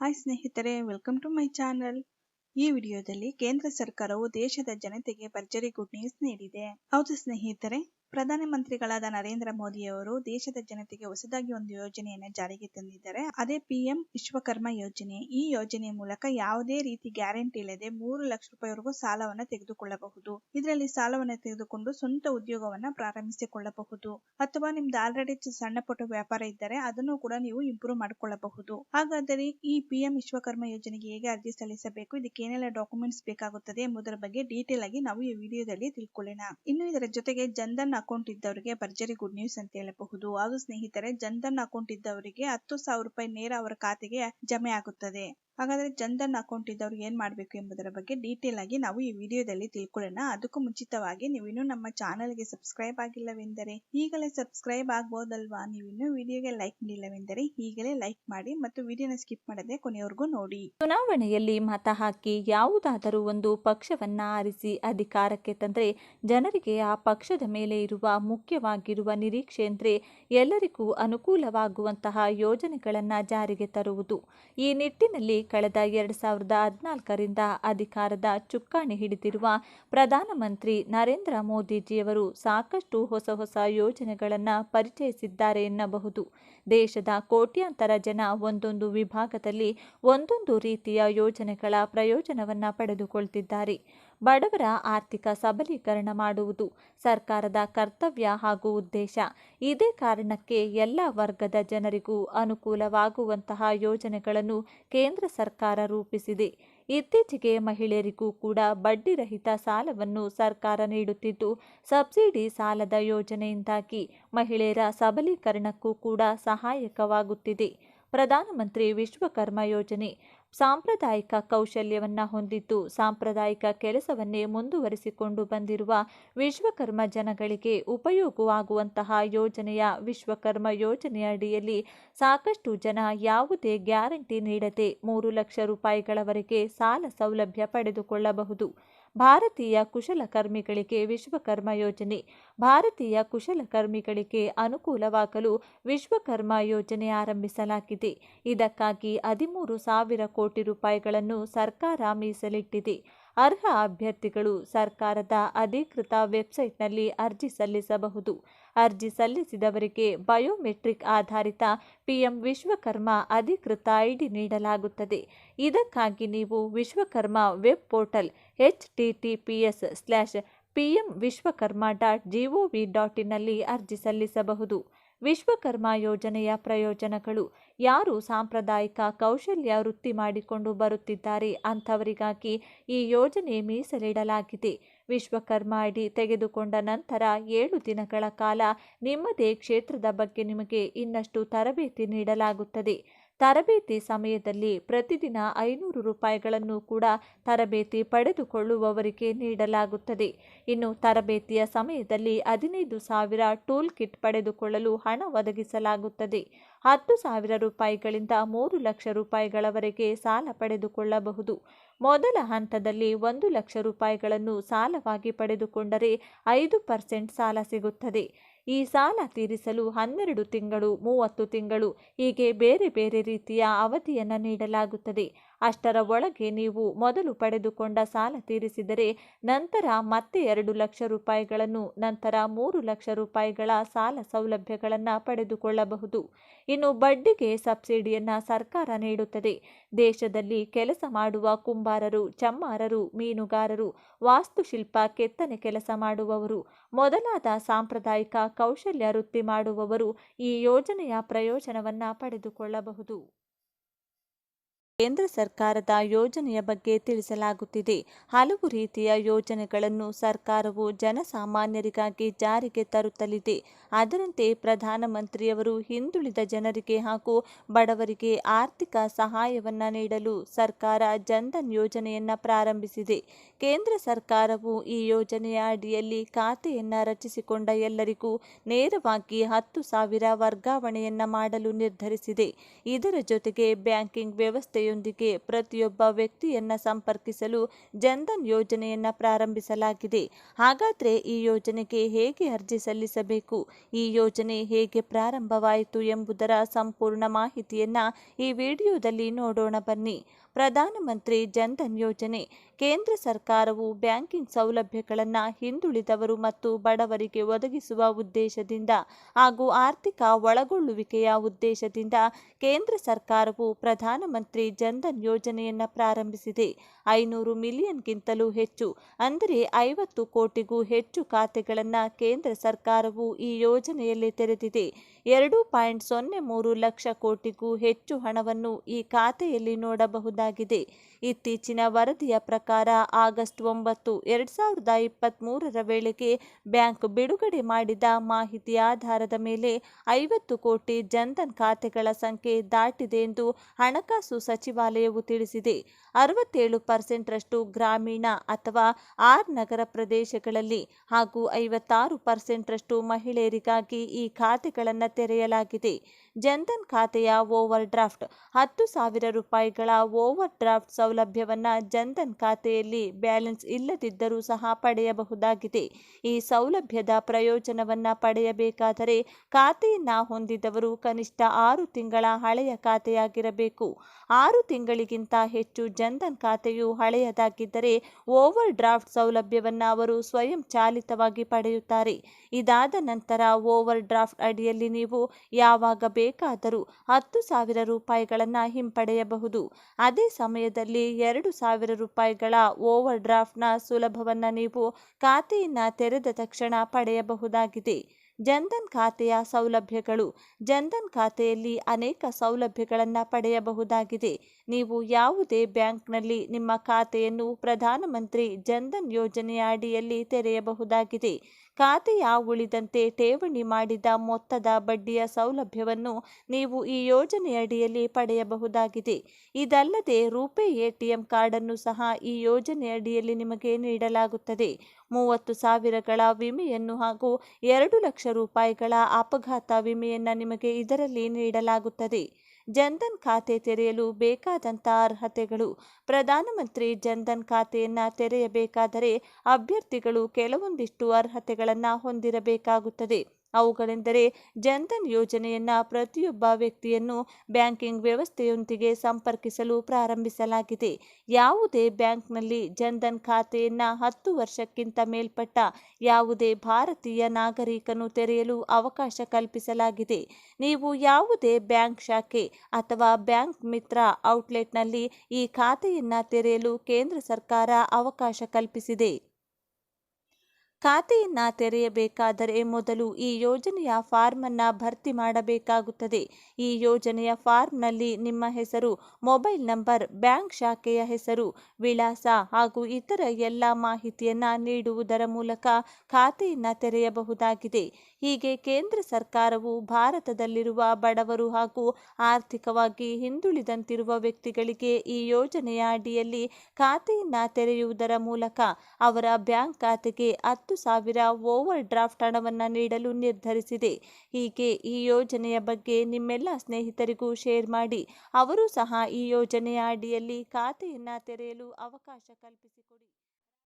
Hi ಸ್ನೇಹಿತರೆ welcome to my channel ಈ ವಿಡಿಯೋದಲ್ಲಿ ಕೇಂದ್ರ ಸರ್ಕಾರವು ದೇಶದ ಜನತೆಗೆ ಭರ್ಜರಿ ಗುಡ್ ನ್ಯೂಸ್ ನೀಡಿದೆ. ಹೌದು ಸ್ನೇಹಿತರೆ ಪ್ರಧಾನಮಂತ್ರಿಗಳಾದ ನರೇಂದ್ರ ಮೋದಿ ಅವರು ದೇಶದ ಜನತೆಗೆ ಹೊಸದಾಗಿ ಒಂದು ಯೋಜನೆಯನ್ನು ಜಾರಿಗೆ ತಂದಿದ್ದಾರೆ. ಅದೇ ಪಿಎಂ ವಿಶ್ವಕರ್ಮ ಯೋಜನೆ. ಈ ಯೋಜನೆ ಮೂಲಕ ಯಾವುದೇ ರೀತಿ ಗ್ಯಾರಂಟಿ ಇಲ್ಲದೆ ಮೂರು ಲಕ್ಷ ರೂಪಾಯಿವರೆಗೂ ಸಾಲವನ್ನು ತೆಗೆದುಕೊಳ್ಳಬಹುದು. ಇದರಲ್ಲಿ ಸಾಲವನ್ನು ತೆಗೆದುಕೊಂಡು ಸ್ವಂತ ಉದ್ಯೋಗವನ್ನ ಪ್ರಾರಂಭಿಸಿಕೊಳ್ಳಬಹುದು. ಅಥವಾ ನಿಮ್ದು ಆಲ್ರೆಡಿ ಸಣ್ಣ ಪುಟ್ಟ ವ್ಯಾಪಾರ ಇದ್ದರೆ ಅದನ್ನು ಕೂಡ ನೀವು ಇಂಪ್ರೂವ್ ಮಾಡಿಕೊಳ್ಳಬಹುದು. ಹಾಗಾದರೆ ಈ ಪಿಎಂ ವಿಶ್ವಕರ್ಮ ಯೋಜನೆಗೆ ಹೇಗೆ ಅರ್ಜಿ ಸಲ್ಲಿಸಬೇಕು? ಇದಕ್ಕೆ ಏನೆಲ್ಲ ಡಾಕ್ಯುಮೆಂಟ್ಸ್ ಬೇಕಾಗುತ್ತದೆ ಎಂಬುದರ ಬಗ್ಗೆ ಡೀಟೇಲ್ ಆಗಿ ನಾವು ಈ ವಿಡಿಯೋದಲ್ಲಿ ತಿಳ್ಕೊಳ್ಳೋಣ. ಇನ್ನು ಇದರ ಜೊತೆಗೆ ಜನ್ಧನ್ ಅಕೌಂಟ್ ಇದ್ದವರಿಗೆ ಭರ್ಜರಿ ಗುಡ್ ನ್ಯೂಸ್ ಅಂತ ಹೇಳಬಹುದು. ಹಾಗೂ ಸ್ನೇಹಿತರೆ, ಜನ್ಧನ್ ಅಕೌಂಟ್ ಇದ್ದವರಿಗೆ ಹತ್ತು ಸಾವಿರ ರೂಪಾಯಿ ನೇರ ಅವರ ಖಾತೆಗೆ ಜಮೆ ಆಗುತ್ತದೆ. ಹಾಗಾದ್ರೆ ಜನ್ಧನ್ ಅಕೌಂಟ್ ಇದ್ದವ್ರು ಏನ್ ಮಾಡ್ಬೇಕು ಎಂಬುದರ ಬಗ್ಗೆ ಡೀಟೇಲ್ ಆಗಿ ನಾವು ಈ ವಿಡಿಯೋದಲ್ಲಿ ತಿಳ್ಕೊಳ್ಳೋಣ. ಅದಕ್ಕೂ ಮುಂಚಿತವಾಗಿ ನೀವು ಇನ್ನೂ ನಮ್ಮ ಚಾನೆಲ್ಗೆ ಸಬ್ಸ್ಕ್ರೈಬ್ ಆಗಿಲ್ಲವೆಂದರೆ ಈಗಲೇ ಸಬ್ಸ್ಕ್ರೈಬ್ ಆಗ್ಬೋದಲ್ವಾ? ನೀವು ಇನ್ನೂ ವಿಡಿಯೋಗೆ ಲೈಕ್ ಮಾಡಿಲ್ಲವೆಂದರೆ ಈಗಲೇ ಲೈಕ್ ಮಾಡಿ ಮತ್ತು ವಿಡಿಯೋನ ಸ್ಕಿಪ್ ಮಾಡದೆ ಕೊನೆಯವರೆಗೂ ನೋಡಿ. ಚುನಾವಣೆಯಲ್ಲಿ ಮತ ಹಾಕಿ ಯಾವುದಾದರೂ ಒಂದು ಪಕ್ಷವನ್ನ ಆರಿಸಿ ಅಧಿಕಾರಕ್ಕೆ ತಂದರೆ ಜನರಿಗೆ ಆ ಪಕ್ಷದ ಮೇಲೆ ಇರುವ ಮುಖ್ಯವಾಗಿರುವ ನಿರೀಕ್ಷೆ ಅಂದರೆ ಎಲ್ಲರಿಗೂ ಅನುಕೂಲವಾಗುವಂತಹ ಯೋಜನೆಗಳನ್ನು ಜಾರಿಗೆ ತರುವುದು. ಈ ನಿಟ್ಟಿನಲ್ಲಿ ಕಳೆದ ಎರಡು ಸಾವಿರದ ಹದಿನಾಲ್ಕರಿಂದ ಅಧಿಕಾರದ ಚುಕ್ಕಾಣಿ ಹಿಡಿದಿರುವ ಪ್ರಧಾನಮಂತ್ರಿ ನರೇಂದ್ರ ಮೋದಿಜಿಯವರು ಸಾಕಷ್ಟು ಹೊಸ ಹೊಸ ಯೋಜನೆಗಳನ್ನು ಪರಿಚಯಿಸಿದ್ದಾರೆ ಎನ್ನಬಹುದು. ದೇಶದ ಕೋಟ್ಯಾಂತರ ಜನ ಒಂದೊಂದು ವಿಭಾಗದಲ್ಲಿ ಒಂದೊಂದು ರೀತಿಯ ಯೋಜನೆಗಳ ಪ್ರಯೋಜನವನ್ನು ಪಡೆದುಕೊಳ್ತಿದ್ದಾರೆ. ಬಡವರ ಆರ್ಥಿಕ ಸಬಲೀಕರಣ ಮಾಡುವುದು ಸರ್ಕಾರದ ಕರ್ತವ್ಯ ಹಾಗೂ ಉದ್ದೇಶ. ಇದೇ ಕಾರಣಕ್ಕೆ ಎಲ್ಲ ವರ್ಗದ ಜನರಿಗೂ ಅನುಕೂಲವಾಗುವಂತಹ ಯೋಜನೆಗಳನ್ನು ಕೇಂದ್ರ ಸರ್ಕಾರ ರೂಪಿಸಿದೆ. ಇತ್ತೀಚೆಗೆ ಮಹಿಳೆಯರಿಗೂ ಕೂಡ ಬಡ್ಡಿರಹಿತ ಸಾಲವನ್ನು ಸರ್ಕಾರ ನೀಡುತ್ತಿದ್ದು, ಸಬ್ಸಿಡಿ ಸಾಲದ ಯೋಜನೆಯಿಂದಾಗಿ ಮಹಿಳೆಯರ ಸಬಲೀಕರಣಕ್ಕೂ ಕೂಡ ಸಹಾಯಕವಾಗುತ್ತಿದೆ. ಪ್ರಧಾನಮಂತ್ರಿ ವಿಶ್ವಕರ್ಮ ಯೋಜನೆ ಸಾಂಪ್ರದಾಯಿಕ ಕೌಶಲ್ಯವನ್ನು ಹೊಂದಿದ್ದು ಸಾಂಪ್ರದಾಯಿಕ ಕೆಲಸವನ್ನೇ ಮುಂದುವರಿಸಿಕೊಂಡು ಬಂದಿರುವ ವಿಶ್ವಕರ್ಮ ಜನಗಳಿಗೆ ಉಪಯೋಗವಾಗುವಂತಹ ಯೋಜನೆಯ ವಿಶ್ವಕರ್ಮ ಯೋಜನೆಯ ಅಡಿಯಲ್ಲಿ ಸಾಕಷ್ಟು ಜನ ಯಾವುದೇ ಗ್ಯಾರಂಟಿ ನೀಡದೆ ಮೂರು ಲಕ್ಷ ರೂಪಾಯಿಗಳವರೆಗೆ ಸಾಲ ಸೌಲಭ್ಯ ಪಡೆದುಕೊಳ್ಳಬಹುದು. ಭಾರತೀಯ ಕುಶಲಕರ್ಮಿಗಳಿಗೆ ವಿಶ್ವಕರ್ಮ ಯೋಜನೆ, ಭಾರತೀಯ ಕುಶಲಕರ್ಮಿಗಳಿಗೆ ಅನುಕೂಲವಾಗಲು ವಿಶ್ವಕರ್ಮ ಯೋಜನೆ ಆರಂಭಿಸಲಾಗಿದೆ. ಇದಕ್ಕಾಗಿ ಹದಿಮೂರು ಸಾವಿರ ಕೋಟಿ ರೂಪಾಯಿಗಳನ್ನು ಸರ್ಕಾರ ಮೀಸಲಿಟ್ಟಿದೆ. ಅರ್ಹ ಅಭ್ಯರ್ಥಿಗಳು ಸರ್ಕಾರದ ಅಧಿಕೃತ ವೆಬ್ಸೈಟ್ನಲ್ಲಿ ಅರ್ಜಿ ಸಲ್ಲಿಸಬಹುದು. ಅರ್ಜಿ ಸಲ್ಲಿಸಿದವರಿಗೆ ಬಯೋಮೆಟ್ರಿಕ್ ಆಧಾರಿತ ಪಿಎಂ ವಿಶ್ವಕರ್ಮ ಅಧಿಕೃತ ಐಡಿ ನೀಡಲಾಗುತ್ತದೆ. ಇದಕ್ಕಾಗಿ ನೀವು Vishwakarma web portal H T T P S slash P M Vishwakarma dot dot ಇನ್ನಲ್ಲಿ ಅರ್ಜಿ ಸಲ್ಲಿಸಬಹುದು. ವಿಶ್ವಕರ್ಮ ಯೋಜನೆಯ ಪ್ರಯೋಜನಗಳು. ಯಾರು ಸಾಂಪ್ರದಾಯಿಕ ಕೌಶಲ್ಯ ವೃತ್ತಿ ಮಾಡಿಕೊಂಡು ಬರುತ್ತಿದ್ದಾರೆ ಅಂಥವರಿಗಾಗಿ ಈ ಯೋಜನೆ ಮೀಸಲಿಡಲಾಗಿದೆ. ವಿಶ್ವಕರ್ಮ ಅಡಿ ತೆಗೆದುಕೊಂಡ ನಂತರ ಏಳು ದಿನಗಳ ಕಾಲ ನಿಮ್ಮದೇ ಕ್ಷೇತ್ರದ ಬಗ್ಗೆ ನಿಮಗೆ ಇನ್ನಷ್ಟು ತರಬೇತಿ ನೀಡಲಾಗುತ್ತದೆ. ತರಬೇತಿ ಸಮಯದಲ್ಲಿ ಪ್ರತಿದಿನ ಐನೂರು ರೂಪಾಯಿಗಳನ್ನು ಕೂಡ ತರಬೇತಿ ಪಡೆದುಕೊಳ್ಳುವವರಿಗೆ ನೀಡಲಾಗುತ್ತದೆ. ಇನ್ನು ತರಬೇತಿಯ ಸಮಯದಲ್ಲಿ ಹದಿನೈದು ಸಾವಿರ ಟೂಲ್ ಕಿಟ್ ಪಡೆದುಕೊಳ್ಳಲು ಹಣ ಒದಗಿಸಲಾಗುತ್ತದೆ. ಹತ್ತು ಸಾವಿರ ರೂಪಾಯಿಗಳಿಂದ ಮೂರು ಲಕ್ಷ ರೂಪಾಯಿಗಳವರೆಗೆ ಸಾಲ ಪಡೆದುಕೊಳ್ಳಬಹುದು. ಮೊದಲ ಹಂತದಲ್ಲಿ ಒಂದು ಲಕ್ಷ ರೂಪಾಯಿಗಳನ್ನು ಸಾಲವಾಗಿ ಪಡೆದುಕೊಂಡರೆ ಐದು ಪರ್ಸೆಂಟ್ ಸಾಲ ಸಿಗುತ್ತದೆ. ಈ ಸಾಲ ತೀರಿಸಲು ಹನ್ನೆರಡು ತಿಂಗಳು ಮೂವತ್ತು ತಿಂಗಳು ಹೀಗೆ ಬೇರೆ ಬೇರೆ ರೀತಿಯ ಅವಧಿಯನ್ನು ನೀಡಲಾಗುತ್ತದೆ. ಅಷ್ಟರ ಒಳಗೆ ನೀವು ಮೊದಲು ಪಡೆದುಕೊಂಡ ಸಾಲ ತೀರಿಸಿದರೆ ನಂತರ ಮತ್ತೆ ಎರಡು ಲಕ್ಷ ರೂಪಾಯಿಗಳನ್ನು, ನಂತರ ಮೂರು ಲಕ್ಷ ರೂಪಾಯಿಗಳ ಸಾಲ ಸೌಲಭ್ಯಗಳನ್ನು ಪಡೆದುಕೊಳ್ಳಬಹುದು. ಇನ್ನು ಬಡ್ಡಿಗೆ ಸಬ್ಸಿಡಿಯನ್ನು ಸರ್ಕಾರ ನೀಡುತ್ತದೆ. ದೇಶದಲ್ಲಿ ಕೆಲಸ ಮಾಡುವ ಕುಂಬಾರರು, ಚಮ್ಮಾರರು, ಮೀನುಗಾರರು, ವಾಸ್ತುಶಿಲ್ಪ, ಕೆತ್ತನೆ ಕೆಲಸ ಮಾಡುವವರು, ಮೊದಲಾದ ಸಾಂಪ್ರದಾಯಿಕ ಕೌಶಲ್ಯ ವೃತ್ತಿ ಮಾಡುವವರು ಈ ಯೋಜನೆಯ ಪ್ರಯೋಜನವನ್ನು ಪಡೆದುಕೊಳ್ಳಬಹುದು. ಕೇಂದ್ರ ಸರ್ಕಾರದ ಯೋಜನೆಯ ಬಗ್ಗೆ ತಿಳಿಸಲಾಗುತ್ತಿದೆ. ಹಲವು ರೀತಿಯ ಯೋಜನೆಗಳನ್ನು ಸರ್ಕಾರವು ಜನಸಾಮಾನ್ಯರಿಗಾಗಿ ಜಾರಿಗೆ ತರುತ್ತಲಿದೆ. ಅದರಂತೆ ಪ್ರಧಾನಮಂತ್ರಿಯವರು ಹಿಂದುಳಿದ ಜನರಿಗೆ ಹಾಗೂ ಬಡವರಿಗೆ ಆರ್ಥಿಕ ಸಹಾಯವನ್ನು ನೀಡಲು ಸರ್ಕಾರ ಜನ್ಧನ್ ಯೋಜನೆಯನ್ನು ಪ್ರಾರಂಭಿಸಿದೆ. ಕೇಂದ್ರ ಸರ್ಕಾರವು ಈ ಯೋಜನೆಯ ಅಡಿಯಲ್ಲಿ ಖಾತೆಯನ್ನು ರಚಿಸಿಕೊಂಡ ಎಲ್ಲರಿಗೂ ನೇರವಾಗಿ ಹತ್ತು ಸಾವಿರ ವರ್ಗಾವಣೆಯನ್ನು ಮಾಡಲು ನಿರ್ಧರಿಸಿದೆ. ಇದರ ಜೊತೆಗೆ ಬ್ಯಾಂಕಿಂಗ್ ವ್ಯವಸ್ಥೆಯೊಂದಿಗೆ ಪ್ರತಿಯೊಬ್ಬ ವ್ಯಕ್ತಿಯನ್ನು ಸಂಪರ್ಕಿಸಲು ಜನ್ಧನ್ ಯೋಜನೆಯನ್ನು ಪ್ರಾರಂಭಿಸಲಾಗಿದೆ. ಹಾಗಾದರೆ ಈ ಯೋಜನೆಗೆ ಹೇಗೆ ಅರ್ಜಿ ಸಲ್ಲಿಸಬೇಕು? ಈ ಯೋಜನೆ ಹೇಗೆ ಪ್ರಾರಂಭವಾಯಿತು ಎಂಬುದರ ಸಂಪೂರ್ಣ ಮಾಹಿತಿಯನ್ನ ಈ ವಿಡಿಯೋದಲ್ಲಿ ನೋಡೋಣ ಬನ್ನಿ. ಪ್ರಧಾನಮಂತ್ರಿ ಜನ್ಧನ್ ಯೋಜನೆ. ಕೇಂದ್ರ ಸರ್ಕಾರವು ಬ್ಯಾಂಕಿಂಗ್ ಸೌಲಭ್ಯಗಳನ್ನು ಹಿಂದುಳಿದವರು ಮತ್ತು ಬಡವರಿಗೆ ಒದಗಿಸುವ ಉದ್ದೇಶದಿಂದ ಹಾಗೂ ಆರ್ಥಿಕ ಒಳಗೊಳ್ಳುವಿಕೆಯ ಉದ್ದೇಶದಿಂದ ಕೇಂದ್ರ ಸರ್ಕಾರವು ಪ್ರಧಾನಮಂತ್ರಿ ಜನ್ಧನ್ ಯೋಜನೆಯನ್ನು ಪ್ರಾರಂಭಿಸಿದೆ. ಐನೂರು ಮಿಲಿಯನ್ಗಿಂತಲೂ ಹೆಚ್ಚು, ಅಂದರೆ ಐವತ್ತು ಕೋಟಿಗೂ ಹೆಚ್ಚು ಖಾತೆಗಳನ್ನು ಕೇಂದ್ರ ಸರ್ಕಾರವು ಈ ಯೋಜನೆಯಲ್ಲಿ ತೆರೆದಿದೆ. ಎರಡು ಪಾಯಿಂಟ್ ಸೊನ್ನೆ ಮೂರು ಲಕ್ಷ ಕೋಟಿಗೂ ಹೆಚ್ಚು ಹಣವನ್ನು ಈ ಖಾತೆಯಲ್ಲಿ ನೋಡಬಹುದಾಗಿದೆ ಇತ್ತೀಚಿನ ವರದಿಯ ಪ್ರಕಾರ ಆಗಸ್ಟ್ ಒಂಬತ್ತು, ಎರಡ್ ಸಾವಿರದ ಇಪ್ಪತ್ತ್ ಮೂರರ ವೇಳೆಗೆ ಬ್ಯಾಂಕ್ ಬಿಡುಗಡೆ ಮಾಡಿದ ಮಾಹಿತಿ ಆಧಾರದ ಮೇಲೆ ಐವತ್ತು ಕೋಟಿ ಜನ್ಧನ್ ಖಾತೆಗಳ ಸಂಖ್ಯೆ ದಾಟಿದೆ ಎಂದು ಹಣಕಾಸು ಸಚಿವಾಲಯವು ತಿಳಿಸಿದೆ. ಅರವತ್ತೇಳು ಪರ್ಸೆಂಟ್ರಷ್ಟು ಗ್ರಾಮೀಣ ಅಥವಾ ಆರ್ ನಗರ ಪ್ರದೇಶಗಳಲ್ಲಿ ಹಾಗೂ ಐವತ್ತಾರು ಪರ್ಸೆಂಟ್ರಷ್ಟು ಮಹಿಳೆಯರಿಗಾಗಿ ಈ ಖಾತೆಗಳನ್ನು ತೆರೆಯಲಾಗಿದೆ. ಜನ್ಧನ್ ಖಾತೆಯ ಓವರ್ ಡ್ರಾಫ್ಟ್ ಹತ್ತು ಸಾವಿರ ರೂಪಾಯಿಗಳ ಓವರ್ ಡ್ರಾಫ್ಟ್ ಸೌಲಭ್ಯವನ್ನು ಜನ್ಧನ್ ಖಾತೆಯಲ್ಲಿ ಬ್ಯಾಲೆನ್ಸ್ ಇಲ್ಲದಿದ್ದರೂ ಸಹ ಪಡೆಯಬಹುದಾಗಿದೆ. ಈ ಸೌಲಭ್ಯದ ಪ್ರಯೋಜನವನ್ನು ಪಡೆಯಬೇಕಾದರೆ ಖಾತೆಯನ್ನು ಹೊಂದಿದವರು ಕನಿಷ್ಠ ಆರು ತಿಂಗಳ ಹಳೆಯ ಖಾತೆಯಾಗಿರಬೇಕು. ಆರು ತಿಂಗಳಿಗಿಂತ ಹೆಚ್ಚು ಜನ್ಧನ್ ಖಾತೆಯು ಹಳೆಯದಾಗಿದ್ದರೆ ಓವರ್ ಡ್ರಾಫ್ಟ್ ಸೌಲಭ್ಯವನ್ನು ಅವರು ಸ್ವಯಂ ಚಾಲಿತವಾಗಿ ಪಡೆಯುತ್ತಾರೆ. ಇದಾದ ನಂತರ ಓವರ್ ಡ್ರಾಫ್ಟ್ ಅಡಿಯಲ್ಲಿ ನೀವು ಯಾವಾಗ ಬೇಕಾದರೂ ಹತ್ತು ಸಾವಿರ ರೂಪಾಯಿಗಳನ್ನು ಹಿಂಪಡೆಯಬಹುದು. ಅದೇ ಸಮಯದಲ್ಲಿ ಎರಡು ಸಾವಿರ ರೂಪಾಯಿಗಳ ಓವರ್ ಡ್ರಾಫ್ಟ್ನ ಸುಲಭವನ್ನು ನೀವು ಖಾತೆಯನ್ನು ತೆರೆದ ತಕ್ಷಣ ಪಡೆಯಬಹುದಾಗಿದೆ. ಜನ್ಧನ್ ಖಾತೆಯ ಸೌಲಭ್ಯಗಳು, ಜನ್ಧನ್ ಖಾತೆಯಲ್ಲಿ ಅನೇಕ ಸೌಲಭ್ಯಗಳನ್ನು ಪಡೆಯಬಹುದಾಗಿದೆ. ನೀವು ಯಾವುದೇ ಬ್ಯಾಂಕ್ನಲ್ಲಿ ನಿಮ್ಮ ಖಾತೆಯನ್ನು ಪ್ರಧಾನಮಂತ್ರಿ ಜನ್ಧನ್ ಯೋಜನೆಯ ಅಡಿಯಲ್ಲಿ ತೆರೆಯಬಹುದಾಗಿದೆ. ಖಾತೆಯ ಉಳಿದಂತೆ ಠೇವಣಿ ಮಾಡಿದ ಮೊತ್ತದ ಬಡ್ಡಿಯ ಸೌಲಭ್ಯವನ್ನು ನೀವು ಈ ಯೋಜನೆಯಡಿಯಲ್ಲಿ ಪಡೆಯಬಹುದಾಗಿದೆ. ಇದಲ್ಲದೆ ರೂಪೇ ಎಟಿಎಂ ಕಾರ್ಡನ್ನು ಸಹ ಈ ಯೋಜನೆಯಡಿಯಲ್ಲಿ ನಿಮಗೆ ನೀಡಲಾಗುತ್ತದೆ. ಮೂವತ್ತು ಸಾವಿರಗಳ ವಿಮೆಯನ್ನು ಹಾಗೂ ಎರಡು ಲಕ್ಷ ರೂಪಾಯಿಗಳ ಅಪಘಾತ ವಿಮೆಯನ್ನು ನಿಮಗೆ ಇದರಲ್ಲಿ ನೀಡಲಾಗುತ್ತದೆ. ಜನ್ಧನ್ ಖಾತೆ ತೆರೆಯಲು ಬೇಕಾದಂಥ ಅರ್ಹತೆಗಳು. ಪ್ರಧಾನಮಂತ್ರಿ ಜನ್ಧನ್ ಖಾತೆಯನ್ನು ತೆರೆಯಬೇಕಾದರೆ ಅಭ್ಯರ್ಥಿಗಳು ಕೆಲವೊಂದಿಷ್ಟು ಅರ್ಹತೆಗಳನ್ನು ಹೊಂದಿರಬೇಕಾಗುತ್ತದೆ. ಅವುಗಳೆಂದರೆ ಜನ್ಧನ್ ಯೋಜನೆಯನ್ನು ಪ್ರತಿಯೊಬ್ಬ ವ್ಯಕ್ತಿಯನ್ನು ಬ್ಯಾಂಕಿಂಗ್ ವ್ಯವಸ್ಥೆಯೊಂದಿಗೆ ಸಂಪರ್ಕಿಸಲು ಪ್ರಾರಂಭಿಸಲಾಗಿದೆ. ಯಾವುದೇ ಬ್ಯಾಂಕ್ನಲ್ಲಿ ಜನ್ಧನ್ ಖಾತೆಯನ್ನು ಹತ್ತು ವರ್ಷಕ್ಕಿಂತ ಮೇಲ್ಪಟ್ಟ ಯಾವುದೇ ಭಾರತೀಯ ನಾಗರಿಕನು ತೆರೆಯಲು ಅವಕಾಶ ಕಲ್ಪಿಸಲಾಗಿದೆ. ನೀವು ಯಾವುದೇ ಬ್ಯಾಂಕ್ ಶಾಖೆ ಅಥವಾ ಬ್ಯಾಂಕ್ ಮಿತ್ರ ಔಟ್ಲೆಟ್ನಲ್ಲಿ ಈ ಖಾತೆಯನ್ನು ತೆರೆಯಲು ಕೇಂದ್ರ ಸರ್ಕಾರ ಅವಕಾಶ ಕಲ್ಪಿಸಿದೆ. ಖಾತೆಯನ್ನ ತೆರೆಯಬೇಕಾದರೆ ಮೊದಲು ಈ ಯೋಜನೆಯ ಫಾರ್ಮ್ ಅನ್ನ ಭರ್ತಿ ಮಾಡಬೇಕಾಗುತ್ತದೆ. ಈ ಯೋಜನೆಯ ಫಾರ್ಮ್ನಲ್ಲಿ ನಿಮ್ಮ ಹೆಸರು, ಮೊಬೈಲ್ ನಂಬರ್, ಬ್ಯಾಂಕ್ ಶಾಖೆಯ ಹೆಸರು, ವಿಳಾಸ ಹಾಗೂ ಇತರ ಎಲ್ಲ ಮಾಹಿತಿಯನ್ನು ನೀಡುವುದರ ಮೂಲಕ ಖಾತೆಯನ್ನು ತೆರೆಯಬಹುದಾಗಿದೆ. ಹೀಗೆ ಕೇಂದ್ರ ಸರ್ಕಾರವು ಭಾರತದಲ್ಲಿರುವ ಬಡವರು ಹಾಗೂ ಆರ್ಥಿಕವಾಗಿ ಹಿಂದುಳಿದಂತಿರುವ ವ್ಯಕ್ತಿಗಳಿಗೆ ಈ ಯೋಜನೆಯ ಅಡಿಯಲ್ಲಿ ಖಾತೆಯನ್ನು ತೆರೆಯುವುದರ ಮೂಲಕ ಅವರ ಬ್ಯಾಂಕ್ ಖಾತೆಗೆ ಹತ್ತು ಸಾವಿರ ಓವರ್ ಡ್ರಾಫ್ಟ್ ಹಣವನ್ನು ನೀಡಲು ನಿರ್ಧರಿಸಿದೆ. ಹೀಗೆ ಈ ಯೋಜನೆಯ ಬಗ್ಗೆ ನಿಮ್ಮೆಲ್ಲ ಸ್ನೇಹಿತರಿಗೂ ಶೇರ್ ಮಾಡಿ, ಅವರು ಸಹ ಈ ಯೋಜನೆಯ ಅಡಿಯಲ್ಲಿ ಖಾತೆಯನ್ನು ತೆರೆಯಲು ಅವಕಾಶ ಕಲ್ಪಿಸಿಕೊಡಿ.